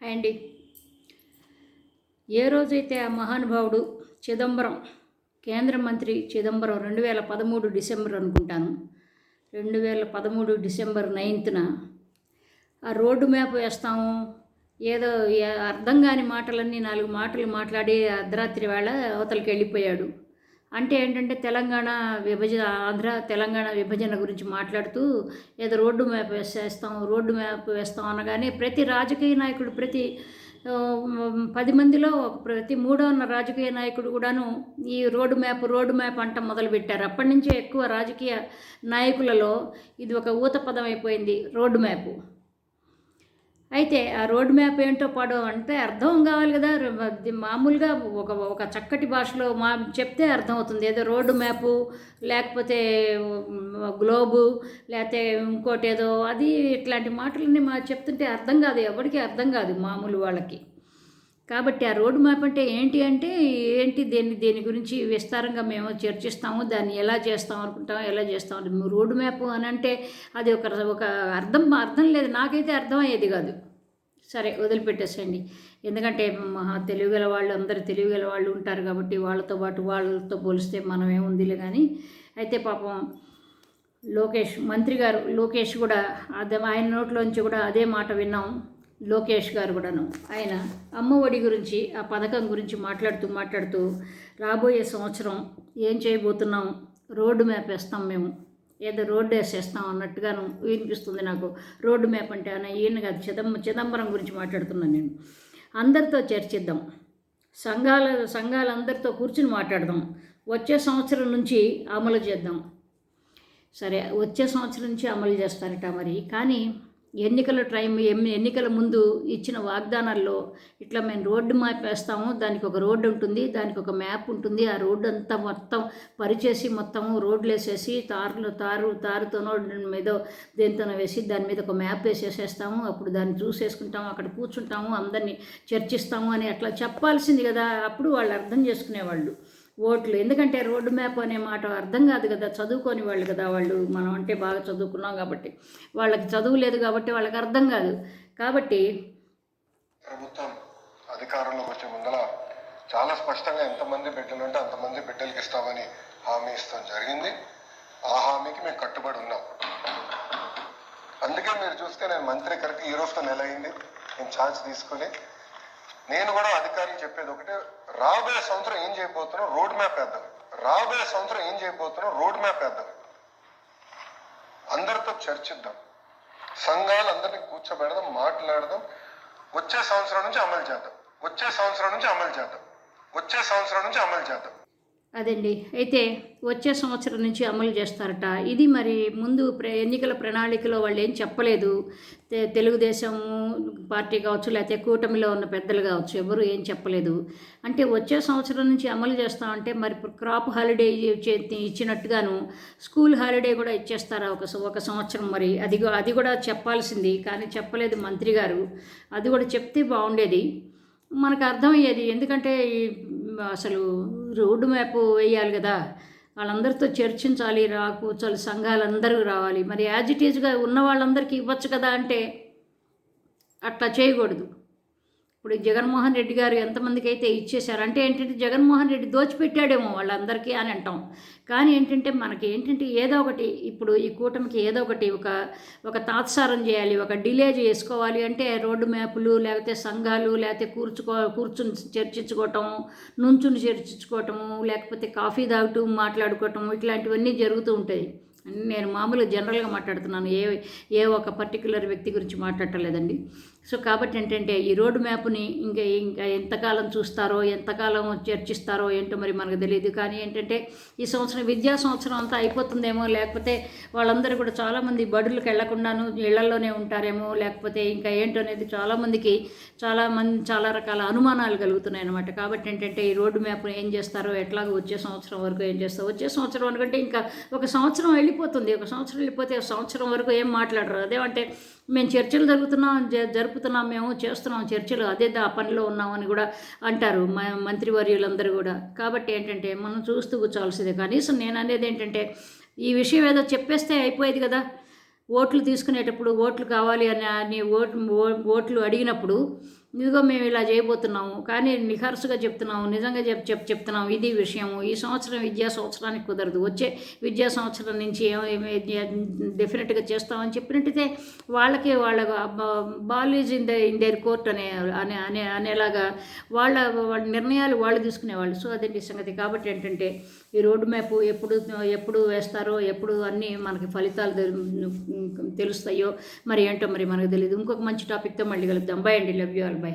Hi అండి. ఏ రోజైతే ఆ మహానుభావుడు చిదంబరం కేంద్ర మంత్రి చిదంబరం రెండు వేల పదమూడు డిసెంబర్ అనుకుంటాను రెండు వేల పదమూడు డిసెంబర్ నైన్త్న ఆ రోడ్డు మ్యాప్ వేస్తాము ఏదో అర్థం కాని మాటలన్నీ నాలుగు మాటలు మాట్లాడి అర్ధరాత్రి వేళ అవతలకి వెళ్ళిపోయాడు అంటే ఏంటంటే తెలంగాణ విభజన ఆంధ్ర తెలంగాణ విభజన గురించి మాట్లాడుతూ ఏదో రోడ్డు మ్యాప్ వేసేస్తాం రోడ్డు మ్యాప్ వేస్తాం అనగానే ప్రతి రాజకీయ నాయకుడు ప్రతి పది మందిలో ప్రతి మూడో ఉన్న రాజకీయ నాయకుడు కూడాను ఈ రోడ్డు మ్యాప్ రోడ్డు మ్యాప్ అంట మొదలుపెట్టారు. అప్పటి నుంచే ఎక్కువ రాజకీయ నాయకులలో ఇది ఒక ఊత పదం అయిపోయింది రోడ్డు మ్యాప్. అయితే ఆ రోడ్ మ్యాప్ ఏంటో పడో అంటే అర్థం కావాలి కదా. మామూలుగా ఒక ఒక చక్కటి భాషలో మా చెప్తే అర్థమవుతుంది. ఏదో రోడ్డు మ్యాపు లేకపోతే గ్లోబు లేకపోతే ఇంకోటి ఏదో అది ఇట్లాంటి మాటలన్నీ మా చెప్తుంటే అర్థం కాదు. ఎవరికి అర్థం కాదు మామూలు వాళ్ళకి. కాబట్టి ఆ రోడ్ మ్యాప్ అంటే ఏంటి అంటే ఏంటి దేని దేని గురించి విస్తారంగా మేము చర్చిస్తాము దాన్ని ఎలా చేస్తాం అనుకుంటాం ఎలా చేస్తాం అని రోడ్ మ్యాప్ అని అంటే అది ఒక ఒక అర్థం అర్థం లేదు. నాకైతే అర్థమయ్యేది కాదు. సరే వదిలిపెట్టేసేయండి. ఎందుకంటే మహా తెలివి గల వాళ్ళు అందరు తెలివి గల వాళ్ళు ఉంటారు కాబట్టి వాళ్ళతో పాటు వాళ్ళతో పోలిస్తే మనం ఏముందిలే కానీ. అయితే పాపం లోకేష్ మంత్రి గారు లోకేష్ కూడా అదే ఆయన నోట్లోంచి కూడా అదే మాట విన్నాం. లోకేష్ గారు కూడాను. ఆయన అమ్మఒడి గురించి ఆ పథకం గురించి మాట్లాడుతూ మాట్లాడుతూ రాబోయే సంవత్సరం ఏం చేయబోతున్నాం? రోడ్డు మ్యాప్ వేస్తాం మేము. ఏదో రోడ్డు వేసేస్తాం అన్నట్టుగాను వినిపిస్తుంది నాకు. రోడ్డు మ్యాప్ అంటే ఆయన ఈయన కాదు చిదంబ చిదంబరం గురించి మాట్లాడుతున్నాను నేను. అందరితో చర్చిద్దాం. సంఘాల సంఘాలందరితో కూర్చుని మాట్లాడదాం. వచ్చే సంవత్సరం నుంచి అమలు చేద్దాం. సరే వచ్చే సంవత్సరం నుంచి అమలు చేస్తారట మరి. కానీ ఎన్నికల టైం ఎన్నికల ముందు ఇచ్చిన వాగ్దానాల్లో ఇట్లా మేము రోడ్డు మ్యాప్ వేస్తాము దానికి ఒక రోడ్డు ఉంటుంది దానికి ఒక మ్యాప్ ఉంటుంది ఆ రోడ్డు అంతా మొత్తం పరిచేసి మొత్తము రోడ్లు వేసేసి తారులు తారు తారుతోనో మీద దేనితోనో వేసి దాని మీద ఒక మ్యాప్ వేసేసేస్తాము అప్పుడు దాన్ని చూసేసుకుంటాము అక్కడ కూర్చుంటాము అందరినీ చర్చిస్తాము అని అట్లా చెప్పాల్సింది కదా అప్పుడు వాళ్ళు అర్థం చేసుకునేవాళ్ళు. ఓట్లు. ఎందుకంటే రోడ్డు మ్యాప్ అనే మాట అర్థం కాదు కదా. చదువుకొని వాళ్ళు కదా వాళ్ళు. మనం అంటే బాగా చదువుకున్నాం కాబట్టి. వాళ్ళకి చదువు లేదు కాబట్టి వాళ్ళకి అర్థం కాదు. కాబట్టి ప్రభుత్వం అధికారంలోకి వచ్చే ముందర చాలా స్పష్టంగా ఎంతమంది బిడ్డలు ఉంటే అంతమంది బిడ్డలకి ఇస్తామని హామీ ఇస్తాం జరిగింది. ఆ హామీకి మేము కట్టుబడి ఉన్నాం. అందుకే మీరు చూస్తే నేను మంత్రి కరెక్ట్ ఈ రోజుతో నెల అయింది నేను ఛాన్స్ తీసుకుని నేను కూడా అధికారులు చెప్పేది ఒకటే రాబోయే సంవత్సరం ఏం చేయబోతున్నాం రోడ్ మ్యాప్ వేద్దాం. రాబోయే సంవత్సరం ఏం చేయబోతున్నాం రోడ్ మ్యాప్ వేద్దాం. అందరితో చర్చిద్దాం. సంఘాలు అందరినీ కూర్చోబెడదాం మాట్లాడదాం. వచ్చే సంవత్సరం నుంచి అమలు చేద్దాం. వచ్చే సంవత్సరం నుంచి అమలు చేద్దాం. వచ్చే సంవత్సరం నుంచి అమలు చేద్దాం. అదండి. అయితే వచ్చే సంవత్సరం నుంచి అమలు చేస్తారట. ఇది మరి ముందు ప్ర ఎన్నికల ప్రణాళికలో వాళ్ళు ఏం చెప్పలేదు. తెలుగుదేశం పార్టీ కావచ్చు లేకపోతే కూటమిలో ఉన్న పెద్దలు కావచ్చు ఎవరు ఏం చెప్పలేదు. అంటే వచ్చే సంవత్సరం నుంచి అమలు చేస్తామంటే మరి క్రాప్ హాలిడే ఇచ్చినట్టుగాను స్కూల్ హాలిడే కూడా ఇచ్చేస్తారా ఒక ఒక సంవత్సరం మరి? అది అది కూడా చెప్పాల్సింది. కానీ చెప్పలేదు మంత్రి గారు. అది కూడా చెప్తే బాగుండేది. మనకు అర్థమయ్యేది. ఎందుకంటే అసలు రోడ్డు మ్యాప్ వేయాలి కదా. వాళ్ళందరితో చర్చించాలి రా కూర్చోాలి సంఘాలందరూ రావాలి. మరి యాజ్ ఇట్ ఈజ్గా ఉన్న వాళ్ళందరికీ ఇవ్వచ్చు కదా అంటే అట్లా చేయకూడదు. ఇప్పుడు జగన్మోహన్ రెడ్డి గారు ఎంతమందికి అయితే ఇచ్చేశారు? అంటే ఏంటంటే జగన్మోహన్ రెడ్డి దోచిపెట్టాడేమో వాళ్ళందరికీ అని అంటాం. కానీ ఏంటంటే మనకి ఏంటంటే ఏదో ఒకటి ఇప్పుడు ఈ కూటమికి ఏదో ఒకటి ఒక ఒక తాత్సారం చేయాలి ఒక డిలే చేసుకోవాలి అంటే రోడ్డు మ్యాపులు లేకపోతే సంఘాలు లేకపోతే కూర్చుకో కూర్చుని చర్చించుకోవటం నుంచుని చర్చించుకోవటము లేకపోతే కాఫీ తాగుతూ మాట్లాడుకోవటం ఇట్లాంటివన్నీ జరుగుతూ ఉంటాయి. నేను మామూలుగా జనరల్గా మాట్లాడుతున్నాను. ఏ ఏ ఒక పర్టికులర్ వ్యక్తి గురించి మాట్లాడటం లేదండి. సో కాబట్టి ఏంటంటే ఈ రోడ్డు మ్యాప్ని ఇంకా ఇంకా ఎంతకాలం చూస్తారో ఎంతకాలం చర్చిస్తారో ఏంటో మరి మనకు తెలియదు. కానీ ఏంటంటే ఈ సంవత్సరం విద్యా సంవత్సరం అంతా అయిపోతుందేమో లేకపోతే వాళ్ళందరూ కూడా చాలామంది బడులకు వెళ్ళకుండాను ఇళ్ళలోనే ఉంటారేమో లేకపోతే ఇంకా ఏంటో అనేది చాలామందికి చాలామంది చాలా రకాల అనుమానాలు కలుగుతున్నాయి అనమాట కాబట్టి ఏంటంటే ఈ రోడ్డు మ్యాప్ని ఏం చేస్తారో ఎట్లాగో వచ్చే సంవత్సరం వరకు ఏం చేస్తారో? వచ్చే సంవత్సరం అనుకుంటే ఇంకా ఒక సంవత్సరం వెళ్ళిపోతుంది. ఒక సంవత్సరం వెళ్ళిపోతే ఒక సంవత్సరం వరకు ఏం మాట్లాడరు. అదేమంటే మేము చర్చలు జరుగుతున్నాం జ- జరుపుతున్నాం మేము చేస్తున్నాం చర్చలు అదే ఆ పనిలో ఉన్నామని కూడా అంటారు మా మంత్రివర్యులందరూ కూడా. కాబట్టి ఏంటంటే మనం చూస్తూ కూర్చోవాల్సిందే. కనీసం నేను అనేది ఏంటంటే ఈ విషయం ఏదో చెప్పేస్తే అయిపోయేది కదా. ఓట్లు తీసుకునేటప్పుడు ఓట్లు కావాలి అని అని ఓ- ఓట్లు అడిగినప్పుడు ఇదిగో మేము ఇలా చేయబోతున్నాము కానీ నిఖర్సుగా చెప్తున్నాము నిజంగా చెప్ చెప్ చెప్తున్నాము ఇది విషయము ఈ సంవత్సరం విద్యా సంవత్సరానికి కుదరదు వచ్చే విద్యా సంవత్సరం నుంచి డెఫినెట్గా చేస్తామని చెప్పినట్టయితే వాళ్ళకి వాళ్ళ ball is in the in there court అనే అనే అనే అనేలాగా వాళ్ళ వాళ్ళ నిర్ణయాలు వాళ్ళు తీసుకునేవాళ్ళు సో అదేంటి సంగతి కాబట్టి ఏంటంటే ఈ రోడ్డు మ్యాప్ ఎప్పుడు ఎప్పుడు వేస్తారో ఎప్పుడు అన్నీ మనకి ఫలితాలు తెలుస్తాయో మరి ఏంటో మరి మనకు తెలియదు ఇంకొక మంచి టాపిక్తో మళ్ళీ కలుద్దాం బై అండి లవ్ యూ ఆల్ బై